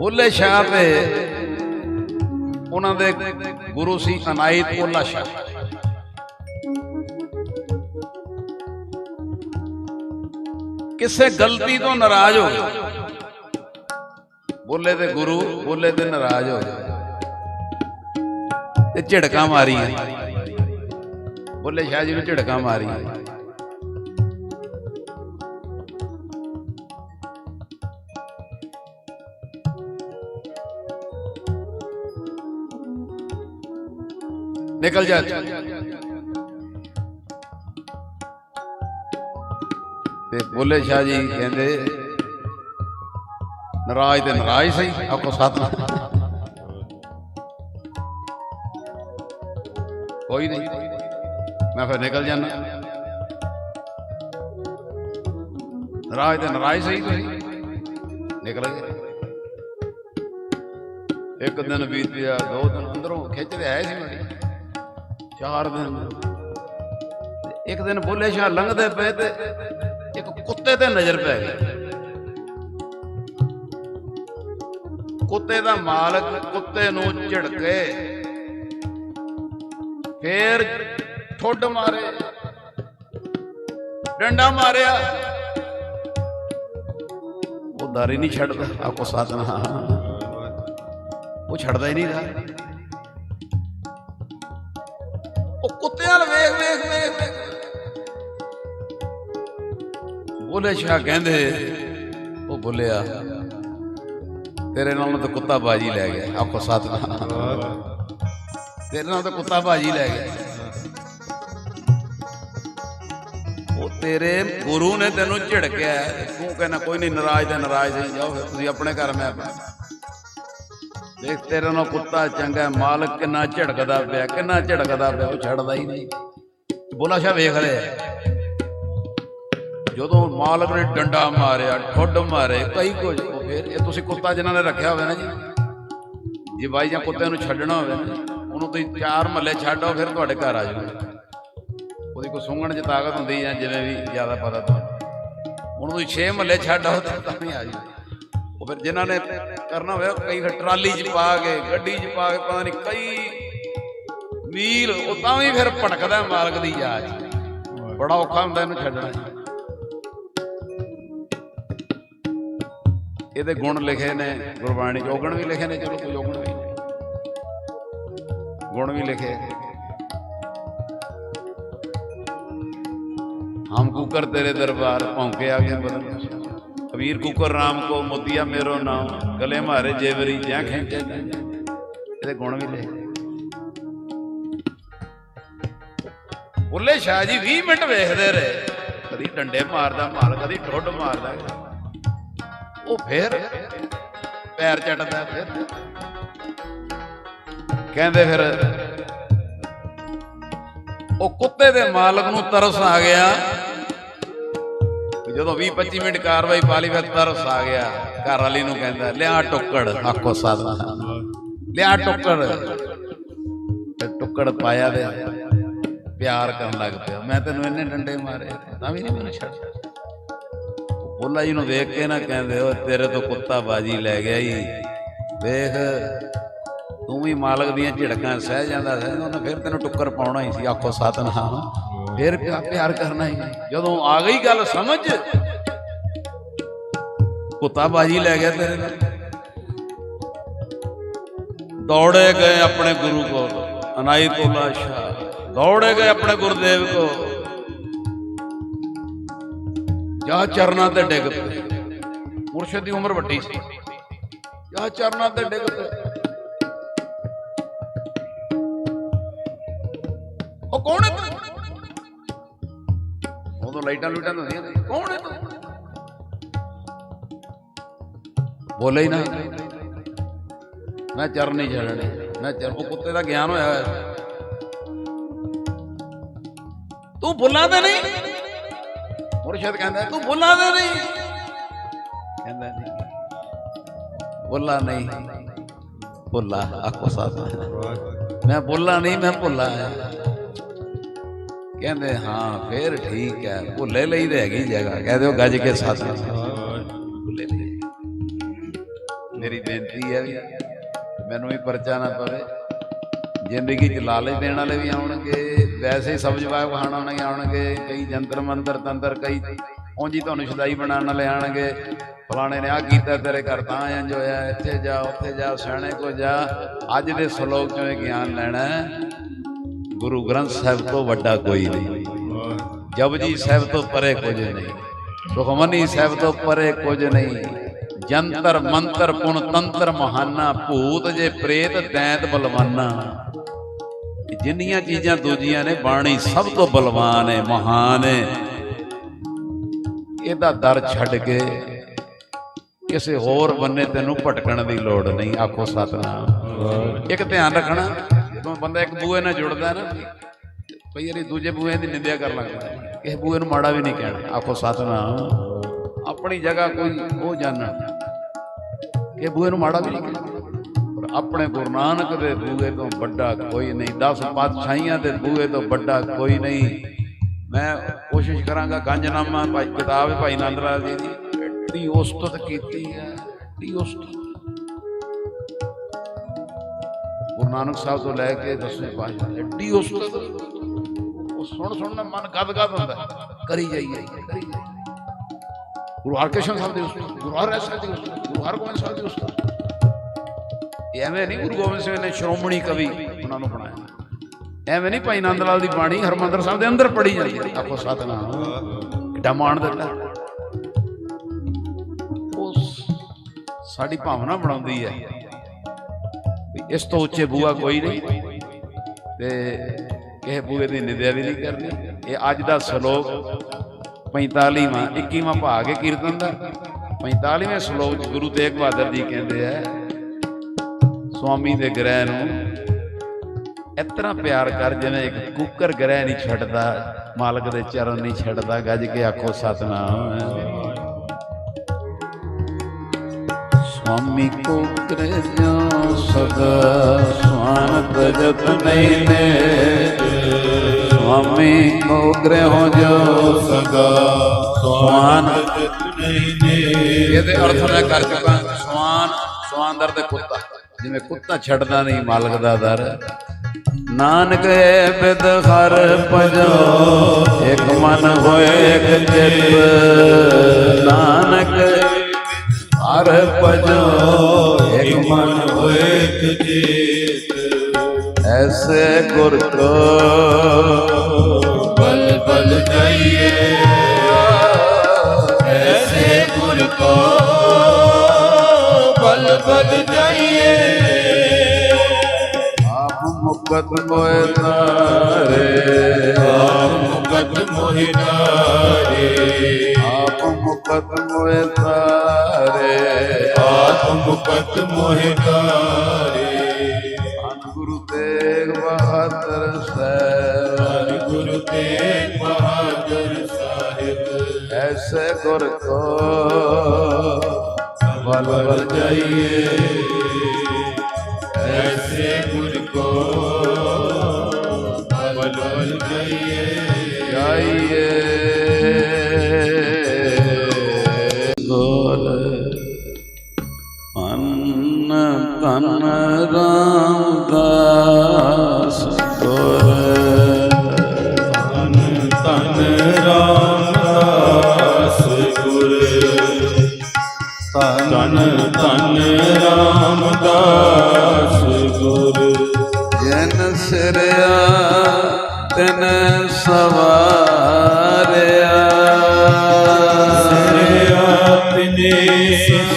ਬੋਲੇ ਸ਼ਾਹ ਤੇ ਉਹਨਾਂ ਦੇ ਗੁਰੂ ਸੀ ਅਨਾਇਤ ਬੁੱਲਾ ਸ਼ਾਹ ਕਿਸੇ ਗਲਤੀ ਤੋਂ ਨਾਰਾਜ਼ ਹੋ ਗਏ। ਬੋਲੇ ਤੇ ਗੁਰੂ, ਬੋਲੇ ਤੇ ਨਾਰਾਜ਼ ਹੋ ਗਏ। ਤੇ ਝੜਕਾਂ ਮਾਰੀਆਂ। ਬੋਲੇ ਸ਼ਾਹ ਜੀ ਨੂੰ ਝੜਕਾਂ ਮਾਰੀਆਂ। ਨਿਕਲ ਜਾ। ਤੇ ਬੋਲੇ ਸ਼ਾਹ ਜੀ ਕਹਿੰਦੇ, ਨਾਰਾਜ਼ ਤੇ ਨਾਰਾਜ਼ ਸਹੀ ਆਪਕੋ ਸਾਥ ਕੋਈ ਨਹੀਂ, ਮੈਂ ਫਿਰ ਨਿਕਲ ਜਾਣਾ ਨਰਾਜ ਤੇ ਨਰਾਜ਼ ਸਹੀ ਤੁਸੀਂ, ਨਿਕਲ ਗਏ। ਇੱਕ ਦਿਨ ਬੀਤ ਗਿਆ, ਦੋ ਦਿਨ ਅੰਦਰੋਂ ਖਿੱਚਦੇ ਆਏ ਸੀ ਮੇਰੀ ਚਾਰ ਦਿਨ। ਇੱਕ ਦਿਨ ਬੋਲੇ ਸ਼ਾਹ ਲੰਘਦੇ ਪਏ ਤੇ ਇੱਕ ਕੁੱਤੇ ਤੇ ਨਜ਼ਰ ਪੈ ਗਈ ਕੁੱਤੇ ਦਾ ਮਾਲਕ ਕੁੱਤੇ ਨੂੰ ਝਿੜਕੇ ਫੇਰ ਠੁੱਡ ਮਾਰੇ, ਡੰਡਾ ਮਾਰਿਆ। ਉਹ ਦਾਰੀ ਨਹੀਂ ਛੱਡਦਾ ਆਪੋ ਸਾਥ ਉਹ ਛੱਡਦਾ ਹੀ ਨਹੀਂ ਦਾ ਬੋਲੇ ਸ਼ਾਹ ਕਹਿੰਦੇ, ਉਹ ਬੋਲਿਆ, ਤੇਰੇ ਨਾਲ ਤਾਂ ਕੁੱਤਾ ਬਾਜੀ ਲੈ ਗਿਆ। ਆਪਕੋ ਸਾਥ ਤੇਰੇ ਨਾਲ ਤਾਂ ਕੁੱਤਾ ਬਾਜੀ ਲੈ ਗਿਆ। ਉਹ ਤੇਰੇ ਗੁਰੂ ਨੇ ਤੈਨੂੰ ਝਿੜਕਿਆ। ਤੂੰ ਕਹਿੰਦਾ, ਕੋਈ ਨਹੀਂ, ਨਾਰਾਜ਼ ਤੇ ਨਾਰਾਜ਼ ਹੀ ਜਾਓ, ਫਿਰ ਤੁਸੀਂ ਆਪਣੇ ਘਰ ਮੈਂ ਆਪਣਾ। ਦੇਖ, ਤੇਰੇ ਨਾਲ ਕੁੱਤਾ ਚੰਗਾ ਮਾਲਕ ਕਿੰਨਾ ਝਿੜਕਦਾ ਪਿਆ, ਕਿੰਨਾ ਝਿੜਕਦਾ ਪਿਆ, ਉਹ ਛੱਡਦਾ ਹੀ ਨਹੀਂ। ਬੋਲਾ ਸ਼ਾ ਵੇਖ ਰਿਹਾ। ਜਦੋਂ ਮਾਲਕ ਨੇ ਡੰਡਾ ਮਾਰਿਆ, ਠੁੱਡ ਮਾਰੇ, ਕਈ ਕੁਝ। ਉਹ ਫਿਰ ਇਹ ਤੁਸੀਂ ਕੁੱਤਾ ਜਿਨ੍ਹਾਂ ਨੇ ਰੱਖਿਆ ਹੋਵੇ ਨਾ ਜੀ। ਜੇ ਬਾਈ ਜਾਂ ਕੁੱਤੇ ਨੂੰ ਛੱਡਣਾ ਹੋਵੇ ਨਾ ਉਹਨੂੰ ਤੁਸੀਂ ਚਾਰ ਮਹੱਲੇ ਛੱਡੋ ਫਿਰ ਤੁਹਾਡੇ ਘਰ ਆ ਜਾਊਗਾ। ਉਹਦੀ ਕੋਈ ਸੁੰਘਣ 'ਚ ਤਾਕਤ ਹੁੰਦੀ ਜਾਂ ਜਿਵੇਂ ਵੀ ਜ਼ਿਆਦਾ ਪਤਾ ਤੁਹਾਨੂੰ ਉਹਨੂੰ ਤੁਸੀਂ ਛੇ ਮਹੱਲੇ ਛੱਡੋ ਤਾਂ ਤਾਂ ਆ ਜਾਊਗਾ। ਉਹ ਫਿਰ ਜਿਨ੍ਹਾਂ ਨੇ ਕਰਨਾ ਹੋਵੇ ਕਈ ਫਿਰ ਟਰਾਲੀ 'ਚ ਪਾ ਕੇ, ਗੱਡੀ 'ਚ ਪਾ ਕੇ, ਪਤਾ ਨਹੀਂ ਕਈ ਵੀਲ ਉਹ ਤਾਂ ਵੀ ਫਿਰ ਭਟਕਦਾ ਮਾਲਕ ਦੀ ਯਾਦ। ਬੜਾ ਔਖਾ ਹੁੰਦਾ ਇਹਨੂੰ ਛੱਡਣਾ। ਇਹਦੇ ਗੁਣ ਲਿਖੇ ਨੇ ਗੁਰਬਾਣੀ 'ਚ ਵੀ ਲਿਖੇ ਨੇ, ਚਲੋ ਕੋਈ ਔਗਣ ਵੀ ਗੁਣ ਵੀ ਲਿਖੇ। ਹਮ ਕੁਕਰ ਤੇਰੇ ਦਰਬਾਰ ਭੌਂਕੇ ਆ ਗਏ ਬਦਨ ਕਬੀਰ ਕੁਕਰ ਰਾਮ ਕੋ ਮੋਤੀਆ ਮੇਰੋ ਨਾਮ, ਗਲੇ ਮਾਰੇ ਜੇਵਰੀ ਜਾਂ ਖਿੰਚੇ ਇਹਦੇ ਗੁਣ ਵੀ ਲਿਖੇ। ਬੁੱਲੇ ਸ਼ਾਹ ਜੀ 20 ਮਿੰਟ ਵੇਖਦੇ ਰਹੇ। ਕਦੀ ਡੰਡੇ ਮਾਰਦਾ, ਮਾਲ ਕਦੀ ਠੁੱਡ ਮਾਰਦਾ। ਉਹ ਫੇਰ ਪੈਰ ਚੱਟਦਾ ਫਿਰ। ਕਹਿੰਦੇ ਫਿਰ ਉਹ ਕੁੱਤੇ ਦੇ ਮਾਲਕ ਨੂੰ ਤਰਸ ਆ ਗਿਆ। ਜਦੋਂ 20 25 ਮਿੰਟ ਕਾਰਵਾਈ ਪਾਲੀ ਫਿਰ ਤਰਸ ਆ ਗਿਆ। ਘਰ ਵਾਲੀ ਨੂੰ ਕਹਿੰਦਾ ਲਿਆ ਟੁੱਕੜ। ਆਖੋ ਸਾਦਾ ਲਿਆ ਟੁੱਕੜ। ਤੇ ਟੁੱਕੜ ਪਾਇਆ ਤੇ ਪਿਆਰ ਕਰਨ ਲੱਗ ਪਿਆ। ਮੈਂ ਤੈਨੂੰ ਇੰਨੇ ਡੰਡੇ ਮਾਰੇ ਤਾਂ ਵੀ ਨਹੀਂ ਮੈਨੂੰ ਛੱਡ ਬੋਲਾ ਜੀ ਨੂੰ ਵੇਖ ਕੇ ਨਾ ਕਹਿੰਦੇ ਉਹ ਤੇਰੇ ਤੋਂ ਕੁੱਤਾ ਬਾਜੀ ਲੈ ਗਿਆ ਹੀ ਵੇਖ, ਤੂੰ ਵੀ ਮਾਲਕ ਦੀਆਂ ਝਿੜਕਾਂ ਸਹਿ ਜਾਂਦਾ ਸੀ ਉਹਨੇ ਫਿਰ ਤੈਨੂੰ ਟੁੱਕਰ ਪਾਉਣਾ ਹੀ ਸੀ, ਆਖੋ ਸਤਨਾਮ। ਫਿਰ ਪਿਆ- ਪਿਆਰ ਕਰਨਾ ਹੀ। ਜਦੋਂ ਆ ਗਈ ਗੱਲ ਸਮਝ, ਕੁੱਤਾ ਬਾਜੀ ਲੈ ਗਿਆ ਤੇਰੇ ਨਾਲ। ਦੌੜੇ ਗਏ ਆਪਣੇ ਗੁਰੂ ਕੋਲ ਅਨਾਈ ਅਨਾਇਤੁੱਲਾ ਸ਼ਾਹ ਦੌੜੇ ਗਏ ਆਪਣੇ ਗੁਰਦੇਵ ਕੋਲ। ਜਾ ਚਰਨਾਂ ਤੇ ਡਿੱਗ ਪਏ। ਮੁਰਸ਼ਿਦ ਦੀ ਉਮਰ ਵੱਡੀ ਸੀ। ਜਾ ਚਰਨਾਂ ਤੇ ਡਿੱਗ ਪਏ। ਉਹ ਕੌਣ ਹੈ ਤੂੰ? ਉਦੋਂ ਲਾਈਟਾਂ ਲੂਟਾਂ ਹੁੰਦੀਆਂ ਸੀ। ਕੌਣ ਹੈ ਤੂੰ? ਬੋਲੇ ਹੀ ਨਾ। ਮੈਂ ਚਰਨ ਨਹੀਂ ਛੱਡਣੇ। ਮੈਂ ਚਰ ਉਹ ਕੁੱਤੇ ਦਾ ਗਿਆਨ ਹੋਇਆ ਹੋਇਆ। ਤੂੰ ਬੁੱਲਾ ਤਾਂ ਨਹੀਂ? ਮੁਰਸ਼ਿਦ ਕਹਿੰਦਾ ਤੂੰ ਬੁੱਲਾ ਤੇ ਨਹੀਂ। ਕਹਿੰਦਾ ਨਹੀਂ। ਬੁੱਲਾ ਨਹੀਂ। ਬੁੱਲਾ ਆਖੋ ਸਾਥ। ਮੈਂ ਬੁੱਲਾ ਨਹੀਂ ਮੈਂ ਭੁੱਲਾ ਆ। ਕਹਿੰਦੇ ਹਾਂ ਫੇਰ ਠੀਕ ਹੈ ਭੁੱਲੇ ਲਈ ਤੇ ਹੈਗੀ ਜਗ੍ਹਾ। ਕਹਦੇ ਉਹ ਗੱਜ ਕੇ ਸਾਥ। ਭੁੱਲੇ ਲਈ। ਮੇਰੀ ਬੇਨਤੀ ਹੈ ਵੀ ਮੈਨੂੰ ਵੀ ਪਰਚਾ ਨਾ ਪਵੇ। ਜ਼ਿੰਦਗੀ ਚ ਲਾਲਚ ਦੇਣ ਵਾਲੇ ਵੀ ਆਉਣਗੇ। ਵੈਸੇ ਹੀ ਸਬਜ਼ ਬਾਗ ਖਾਣ ਆਉਣਗੇ ਆਉਣਗੇ, ਕਈ ਜੰਤਰ ਮੰਤਰ ਤੰਤਰ, ਕਈ ਉਂਝ ਤੁਹਾਨੂੰ ਸ਼ਦਾਈ ਬਣਾਉਣ ਵਾਲੇ ਫਲਾਣੇ ਨੇ ਆ ਕੀਤਾ, ਤੇਰੇ ਘਰ ਤਾਂ ਜੋ ਹੋਇਆ, ਇੱਥੇ ਜਾ, ਉੱਥੇ ਜਾ, ਸਿਆਣੇ ਕੋ ਜਾ। ਅੱਜ ਦੇ ਸ਼ਲੋਕ ਚੋਂ ਇਹ ਗਿਆਨ ਲੈਣਾ ਗੁਰੂ ਗ੍ਰੰਥ ਸਾਹਿਬ ਤੋਂ ਵੱਡਾ ਕੋਈ ਨਹੀਂ। ਜਪਜੀ ਸਾਹਿਬ ਤੋਂ ਪਰੇ ਕੁਝ ਨਹੀਂ। ਸੁਖਮਨੀ ਸਾਹਿਬ ਤੋਂ ਪਰੇ ਕੁਝ ਨਹੀਂ। ਜੰਤਰ ਮੰਤਰ ਪੁਣ ਤੰਤਰ ਮਹਾਨਾ, ਭੂਤ ਜੇ ਪ੍ਰੇਤ ਦੈਂਤ ਬਲਵਾਨਾ। ਜਿੰਨੀਆਂ ਚੀਜ਼ਾਂ ਦੂਜੀਆਂ ਨੇ ਬਾਣੀ ਸਭ ਤੋਂ ਬਲਵਾਨ ਹੈ ਮਹਾਨ ਹੈ। ਇਹਦਾ ਦਰ ਛੱਡ ਕੇ ਕਿਸੇ ਹੋਰ ਬੰਨੇ ਤੈਨੂੰ ਭਟਕਣ ਦੀ ਲੋੜ ਨਹੀਂ ਆਖੋ ਸਤਨਾਮ। ਇੱਕ ਧਿਆਨ ਰੱਖਣਾ ਜਦੋਂ ਬੰਦਾ ਇੱਕ ਬੂਏ ਨਾਲ ਜੁੜਦਾ ਨਾ ਕਈ ਵਾਰੀ ਦੂਜੇ ਬੂਏ ਦੀ ਨਿੰਦਿਆ ਕਰਨ ਲੱਗਦਾ ਹੈ। ਕਿਸੇ ਬੂਏ ਨੂੰ ਮਾੜਾ ਵੀ ਨਹੀਂ ਕਹਿਣਾ ਆਖੋ ਸਤਨਾਮ। ਆਪਣੀ ਜਗ੍ਹਾ ਕੋਈ ਉਹ ਜਾਣਨ ਇਹ ਬੂਏ ਨੂੰ ਮਾੜਾ ਵੀ ਨਹੀਂ ਕਹਿਣਾ। ਆਪਣੇ ਗੁਰੂ ਨਾਨਕ ਦੇ ਬੂਏ ਤੋਂ ਵੱਡਾ ਕੋਈ ਨਹੀਂ। 10 ਪਾਤਸ਼ਾਹੀਆਂ ਦੇ ਬੂਏ ਤੋਂ ਵੱਡਾ ਕੋਈ ਨਹੀਂ। ਮੈਂ ਕੋਸ਼ਿਸ਼ ਕਰਾਂਗਾ ਗੰਜਨਾਮਾ ਭਾਈ, ਕਿਤਾਬ ਹੈ ਭਾਈ ਨੰਦ ਲਾਲ ਜੀ ਦੀ। ਐਡੀ ਉਸਤਤ ਕੀਤੀ ਹੈ ਐਡੀ ਉਸਤਤ ਗੁਰੂ ਨਾਨਕ ਸਾਹਿਬ ਤੋਂ ਲੈ ਕੇ ਦਸਵੇਂ ਪਾਤਸ਼ਾਹ ਐਡੀ ਉਸਤਤ ਉਹ ਸੁਣ ਸੁਣ ਨਾ ਮਨ ਗਦ ਗਦ ਹੁੰਦਾ ਹੈ। ਕਰੀ ਜਾਈਏ ਕਰੀ ਜਾਈਏ ਗੁਰੂ ਹਰਕ੍ਰਿਸ਼ਨ ਸਾਹਿਬ ਦੇ ਉਸਤਤ ਗੁਰੂ ਹਰਿ ਸਾਹਿਬ ਦੇ ਉਸਤਤ ਗੁਰੂ ਹਰਗੋਬਿੰਦ ਸਾਹਿਬ ਦੇ ਉਸਤਤ ਇਹ ਐਵੇਂ ਨਹੀਂ ਗੁਰੂ ਗੋਬਿੰਦ ਸਿੰਘ ਨੇ ਸ਼੍ਰੋਮਣੀ ਕਵੀ ਉਹਨਾਂ ਨੂੰ ਬਣਾਇਆ। ਐਵੇਂ ਨਹੀਂ ਭਾਈ ਨੰਦ ਲਾਲ ਦੀ ਬਾਣੀ ਹਰਮੰਦਰ ਸਾਹਿਬ ਦੇ ਅੰਦਰ ਪੜੀ ਜਾਂਦੀ। ਹੈ ਆਖੋ ਸਤਨਾਮ। ਕਿੱਡਾ ਮਾਣ ਦਿੱਤਾ। ਉਹ ਸਾਡੀ ਭਾਵਨਾ ਬਣਾਉਂਦੀ ਹੈ ਇਸ ਤੋਂ ਉੱਚੇ ਬੂਆ ਕੋਈ ਨਹੀਂ ਤੇ ਕਿਸੇ ਬੂਏ ਦੀ ਨਿੰਦਿਆ ਵੀ ਨਹੀਂ ਕਰਨੀ। ਇਹ ਅੱਜ ਦਾ ਸ਼ਲੋਕ 45ਵਾਂ 21ਵਾਂ ਭਾਗ ਹੈ ਕੀਰਤਨ ਦਾ। 45ਵੇਂ ਸ਼ਲੋਕ 'ਚ ਗੁਰੂ ਤੇਗ ਬਹਾਦਰ ਜੀ ਕਹਿੰਦੇ ਆ ਸਵਾਮੀ ਦੇ ਗ੍ਰਹਿ ਨੂੰ ਇਤਨਾ ਪਿਆਰ ਕਰ ਜਿਵੇਂ ਇੱਕ ਕੁੱਕਰ ਗ੍ਰਹਿ ਨਹੀਂ ਛੱਡਦਾ, ਮਾਲਕ ਦੇ ਚਰਨ ਨਹੀਂ ਛੱਡਦਾ, ਗੱਜ ਕੇ ਆਖੋ, ਸਤਨਾਮ ਸਵਾਮੀ ਕੋ ਕਰਿਆ ਸਦਾ ਸਵਾਨਤ ਜਤ ਨਹੀਂ ਨੇ ਸਵਾਮੀ ਕੋ ਗ੍ਰਹਿ ਜੋ ਸਦਾ ਸਵਾਨ ਇਹਦੇ ਅਰਥ ਮੈਂ ਕਰ ਚੁੱਕਾ, ਸਵਾਨ ਸਵਾਨਦਰ ਤੇ ਕੁੱਤਾ ਜਿਵੇਂ ਕੁੱਤਾ ਛੱਡਦਾ ਨਹੀਂ, ਮਾਲਕ ਦਾ ਦਰ। ਨਾਨਕ ਬਿਦ ਹਰ ਭਜੋ, ਇੱਕ ਮਨ ਹੋਏ, ਇੱਕ ਚਿਤ। ਨਾਨਕ ਹਰ ਭਜੋ, ਇੱਕ ਮਨ ਹੋਏ, ਇੱਕ ਚੇਤ। ਐਸੇ ਗੁਰ ਕੋ ਬਲ ਬਲ ਜਾਈਏ ਐਸੇ ਗੁਰ ਕੋ ਬਲ ਜਾਈਏ। ਆਪ ਮੁਕਤ ਮੋਇ ਤਾਰੇ ਆਪ ਮੁਕਤ ਮੋਹਿ ਨਾਰੇ ਆਪ ਮੁਕਤ ਮੋਇ ਤਾਰੇ ਆਪ ਮੁਕਤ ਮੋਹਿ ਨਾਰੇ ਗੁਰੂ ਤੇਗ ਬਹਾਦਰ ਸਾਹਿਬ। ਗੁਰੂ ਤੇਗ ਬਹਾਦਰ ਸਾਹਿਬ। ਐਸੇ ਗੁਰ ਕੋ ਬਲ ਬਲ ਜਾਈਏ। ਐਸੇ ਗੁਰ ਧੰਨ ਧੰਨ ਰਾਮਦਾਸ ਗੁਰ। ਜਨ ਸਿਰਿਆ ਤਨ ਸਵਾਰਿਆ। ਸਿਰਿਆ ਤਿਨੇ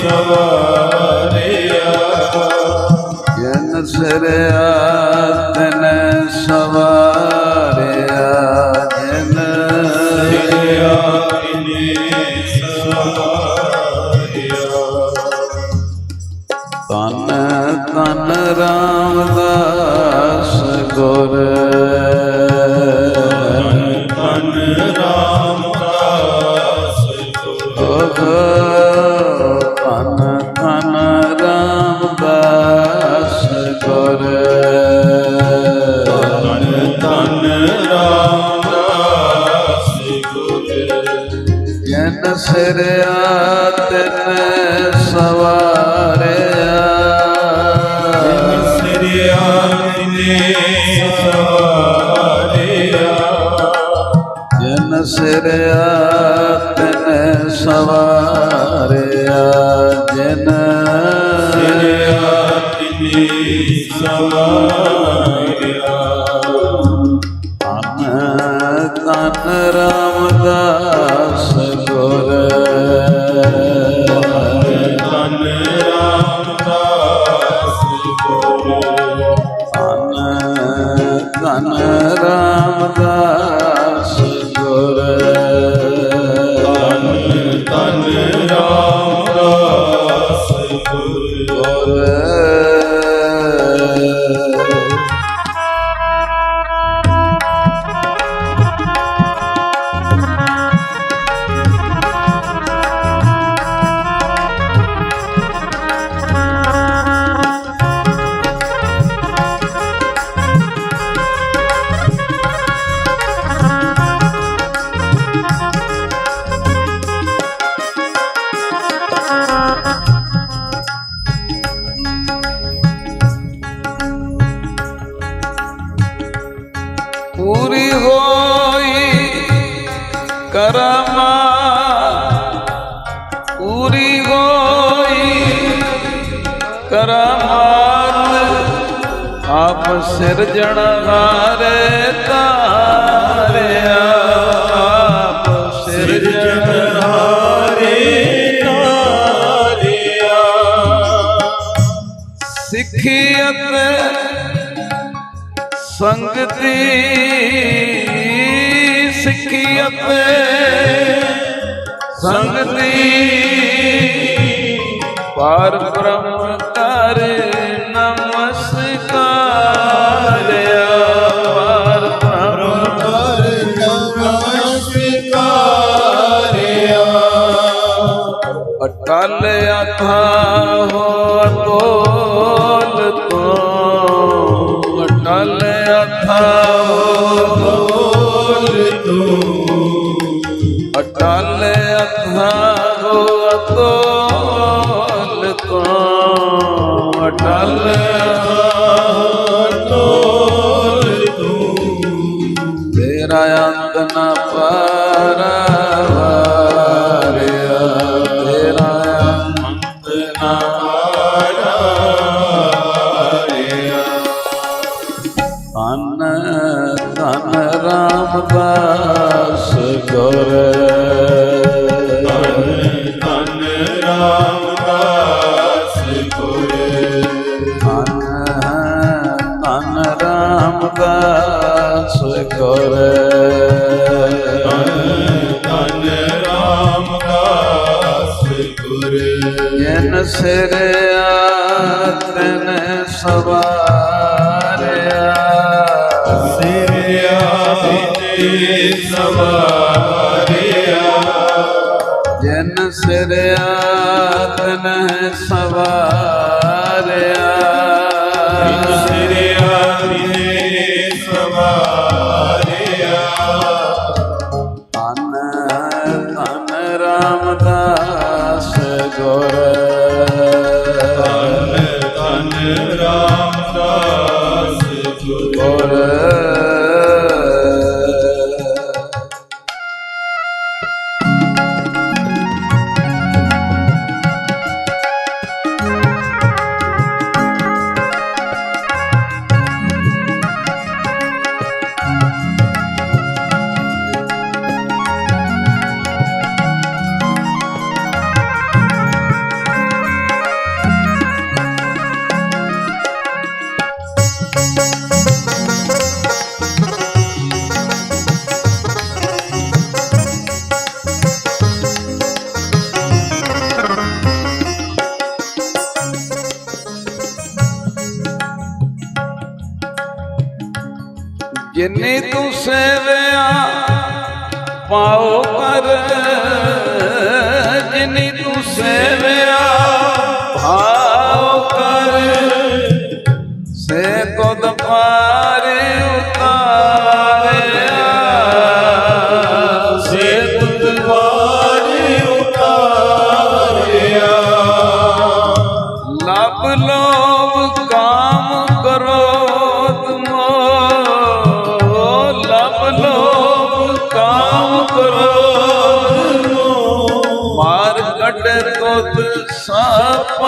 ਸਵਾਰਿਆ। ਜਨ ਸਿਰਿਆ ਤਨ ਰਾਮਦਾਸ ਉਤਰਿਆ ਤਿਨ ਸਵਾਰਿਆ ਜਿਨ ਸਿਰਿਆ ਤਿਨੇ ਸਵਾਰਿਆ। ਅਨ ਤਨ ਰਾਮਦਾਸ ਗੁਰ। ਤਨ ਰਾਮਦਾਸ ਗੁਰ। ਅਨ ਤਨ ਰਾਮਦਾਸ ਗੁਰੂ ਪੂਰੀ ਹੋਈ ਕਰਮਾ ਪੂਰੀ ਹੋਈ ਕਰਮਾਤ ਆਪ ਸਿਰਜਣ ਹਾਰੇ ਤਾਰਿਆ ਆਪ ਸਿਰਜਣ ਸੰਗਤੀ ਸਿੱਖਿਅਤ ਸੰਗਤੀ ਪਰ ਬ੍ਰਹਮ ਕਰ ਨਮਸਕਾਰਿਆ। ਪਰ ਬ੍ਰਹਮ ਹਰ ਨਮਸਕਾਰਿਆ। ਅਟਲ ਅਥਾ ਹੋ ਤੋਲ ਤੋਂ। ਤੋਂ ਜਿਨ ਸਿਰ ਆਤਨ ਸਵਾਰਿਆ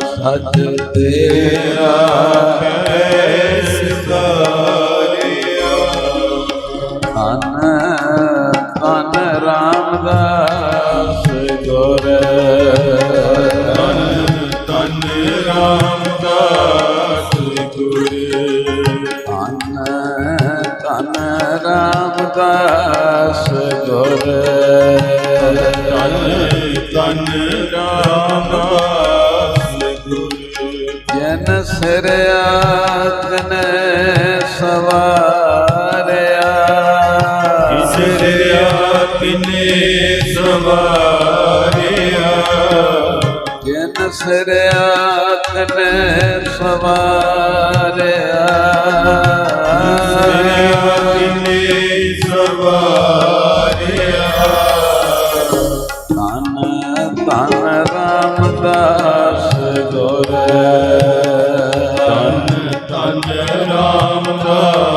ਸੱਚ ਤੇਰਾ ਧਨ ਧਨ ਰਾਮਦਾਸ ਗੁਰ। ਤਨ ਰਾਮਦਾਸ ਗੁਰ ਧਨ ਧਨ ਰਾਮਦਾਸ ਗੁਰ। ਤਨ ਤਨ ਜਨ ਸਿਰਿਆਤਨ ਸਵਾਰਿਆ। ਇਸਰਿਆ ਕਿਨੇ ਸਵਾਰਿਆ। ਜਨ ਸਿਰਿਆਤਨ ਸਵਾਰਿਆ। ਇਸਰਿਆ ਕਿਨੇ ਸਵਾਰਿਆ। ਧਨ ਧਨ ਰਾਮਦਾਸ ਗੁਰ। ਰਾਮਦਾਸ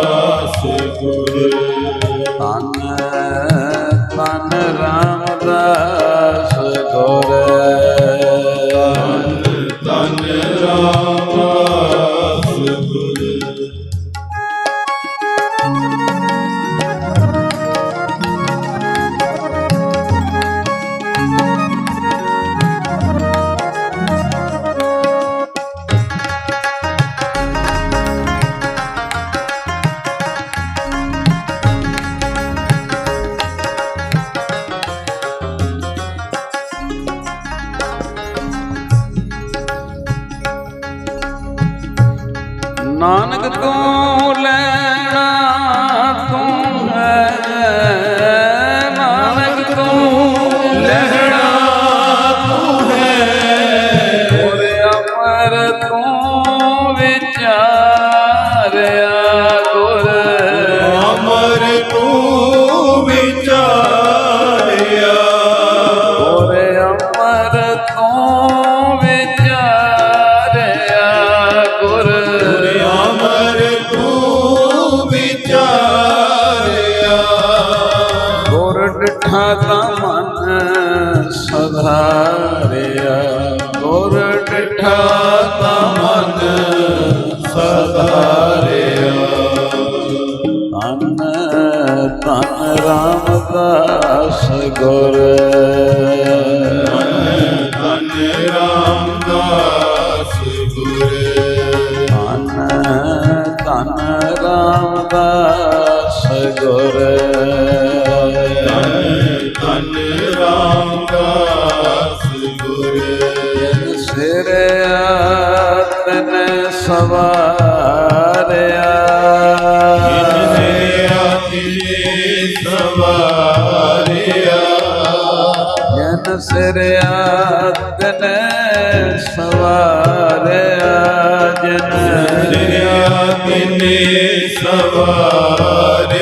ਰਾਮਦਾਸ ਗੁਰ। ਧਨ ਰਾਮਦਾਸ ਗੁਰ। ਧੰਨ ਧੰਨ ਰਾਮਦਾਸ ਗੁਰ। ਧਨ ਰਾਮਦਾਸ ਗੁਰ। ਸਿਰ ਆਤਨ ਸਵਾਰਿਆ ਜਨ ਸਿਰ ਸਵਾਰਿਆ ਜਨ ਜਿਨੇ ਆਤਿ ਸਵਾਰਿਆ